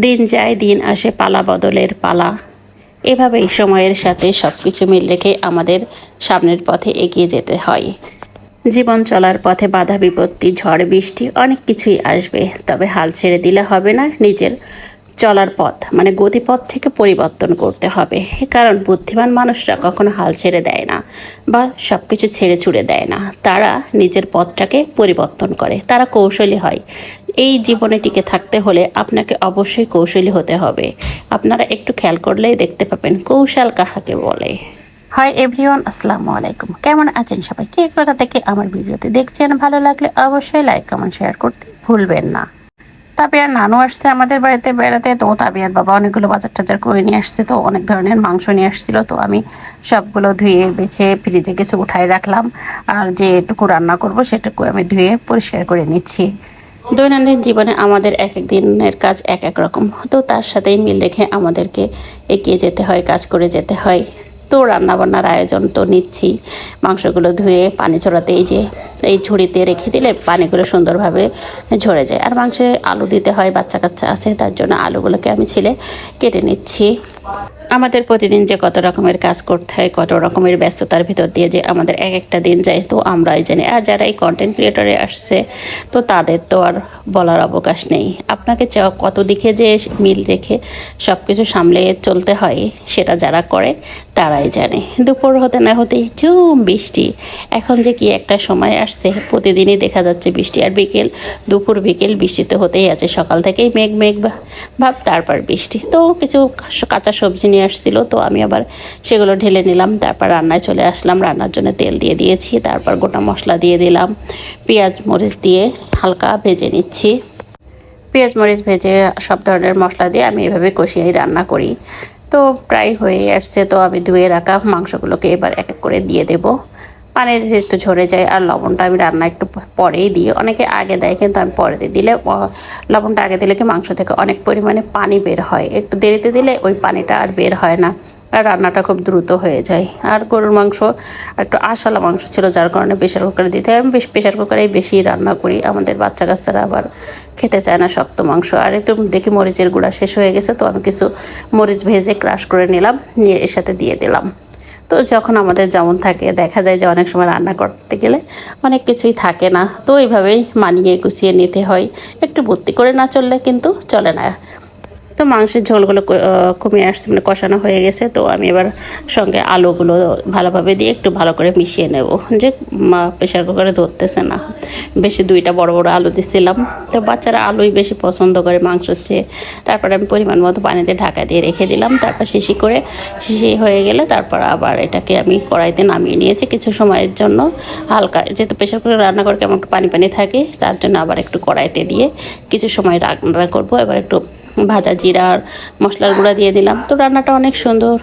দিন যায়, দিন আসে, পালা বদলের পালা। এভাবেই সময়ের সাথে সব কিছু মিল রেখে আমাদের সামনের পথে এগিয়ে যেতে হয়। জীবন চলার পথে বাধা, বিপত্তি, ঝড়, বৃষ্টি, অনেক কিছুই আসবে। তবে হাল ছেড়ে দিলে হবে না নিজের চলার পথ মানে গতিপথ থেকে পরিবর্তন করতে হবে। কারণ বুদ্ধিমান মানুষরা কখনো হাল ছেড়ে দেয় না বা সব কিছু ছেড়ে ছুড়ে দেয় না। তারা নিজের পথটাকে পরিবর্তন করে। তারা কৌশলী হয়। এই জীবনে টিকে থাকতে হলে আপনাকে অবশ্যই কৌশলী হতে হবে। আপনারা একটু খেয়াল করলেই দেখতে পাবেন কৌশল কাহাকে বলে। হয় এভরিওয়ান আসসালামু আলাইকুম। কেমন আছেন সবাই? কে কথা থেকে আমার ভিডিওতে দেখছেন? ভালো লাগলে অবশ্যই লাইক কমেন্ট শেয়ার করতে ভুলবেন না। তাবিয়ার নানু আসছে আমাদের বাড়িতে বেড়াতে। তো তাবিয়ার বাবা অনেকগুলো বাজার টাজার করে নিয়ে আসছে। তো অনেক ধরনের মাংস নিয়ে আসছিল। তো আমি সবগুলো ধুয়ে, বেছে ফ্রিজে কিছু উঠাই রাখলাম। আর যেটুকু রান্না করব সেটুকু আমি ধুয়ে পরিষ্কার করে নিচ্ছি। দৈনন্দিন জীবনে আমাদের এক এক দিনের কাজ এক এক রকম। তো তার সাথেই মিল রেখে আমাদেরকে এগিয়ে যেতে হয়, কাজ করে যেতে হয়। তো রান্নাবান্নার আয়োজন তো নিচ্ছি। মাংসগুলো ধুয়ে পানি ছড়াতে এই যে, এই ঝুড়িতে রেখে দিলে পানিগুলো সুন্দরভাবে ঝরে যায়। আর মাংসে আলু দিতে হয়, বাচ্চা কাচ্চা আছে, তার জন্য আলুগুলোকে আমি ছিলে কেটে নিচ্ছি। আমাদের প্রতিদিন যে কত রকমের কাজ করতে হয়, কত রকমের ব্যস্ততার ভিতর দিয়ে যে আমাদের এক একটা দিন যায়, তো আমরাই জানি। আর যারা এই কন্টেন্ট ক্রিয়েটরে আসছে, তো তাদের তো আর বলার অবকাশ নেই। আপনাকে কত দিকে যে মিল রেখে সব কিছু সামলে চলতে হয়, সেটা যারা করে, তারাই জানে। দুপুর হতে না হতেই ঝুম বৃষ্টি। এখন যে কি একটা সময় আসছে, প্রতিদিনই দেখা যাচ্ছে বৃষ্টি। আর বিকেল, দুপুর বিকেল বৃষ্টি তো হতেই আছে। সকাল থেকেই মেঘ মেঘ, ভাব, তারপর বৃষ্টি। তো কিছু কাঁচা সবজি নিয়ে আসছিল, তো আমি আবার সেগুলো ঢেলে নিলাম, তারপর রান্নায় চলে আসলাম। রান্নার জন্য তেল দিয়ে দিয়েছি, তারপর গোটা মশলা দিয়ে দিলাম। পেঁয়াজ মরিচ দিয়ে হালকা ভেজে নিচ্ছি। পেঁয়াজ মরিচ ভেজে সব ধরনের মশলা দিয়ে আমি এভাবে কষিয়ে রান্না করি। তো প্রায় হয়ে আসছে, তো আমি ধুয়ে রাখা মাংসগুলোকে এবার এক এক করে দিয়ে দেব। পানি একটু ঝরে যায় আর লবণটা আমি রান্না একটু পরেই দিই। অনেকে আগে দেয় কিন্তু আমি পরে দিই দিলে লবণটা আগে দিলে কি মাংস থেকে অনেক পরিমাণে পানি বের হয়। একটু দেরিতে দিলে ওই পানিটা আর বের হয় না আর রান্নাটা খুব দ্রুত হয়ে যায়। আর গরুর মাংস একটু আশালা মাংস ছিল যার কারণে প্রেশার কুকারে দিতে আমি বেশ, প্রেশার কুকারেই বেশি রান্না করি। আমাদের বাচ্চা কাচ্চারা আবার খেতে চায় না শক্ত মাংস। আর একটু দেখি মরিচের গুঁড়া শেষ হয়ে গেছে, তো আমি কিছু মরিচ ভেজে ক্রাশ করে নিলাম, নিয়ে এর সাথে দিয়ে দিলাম। তো যখন আমাদের যেমন থাকে, দেখা যায় যে অনেক সময় রান্না করতে গেলে অনেক কিছুই থাকে না। তো এইভাবেই মানিয়ে গুছিয়ে নিতে হয়। একটু ভর্তি করে না চললে কিন্তু চলে না। তো মাংসের ঝোলগুলো ক- আহ, কমে আসছে মানে কষানো হয়ে গেছে। তো আমি এবার সঙ্গে আলুগুলো ভালোভাবে দিয়ে একটু ভালো করে মিশিয়ে নেব। যে প্রেশার কুকারে ধরতেছে না। বেশি দুইটা বড় বড় আলু দিচ্ছিলাম তো বাচ্চারা আলুই বেশি পছন্দ করে মাংস চেয়ে। তারপরে আমি পরিমাণ মতো পানিতে ঢাকা দিয়ে রেখে দিলাম। তারপর শিশি করে শিশি হয়ে গেলে তারপর আবার এটাকে আমি কড়াইতে নামিয়ে নিয়েছি কিছু সময়ের জন্য। হালকা যেহেতু প্রেশার কুকারে রান্না করে কেমন একটু পানি পানি থাকে তার জন্য আবার একটু কড়াইতে দিয়ে কিছু সময় রান্না করব। এবার একটু ভাজা জিরার মশলার গুঁড়া দিয়ে দিলাম। তো রান্নাটা অনেক সুন্দর।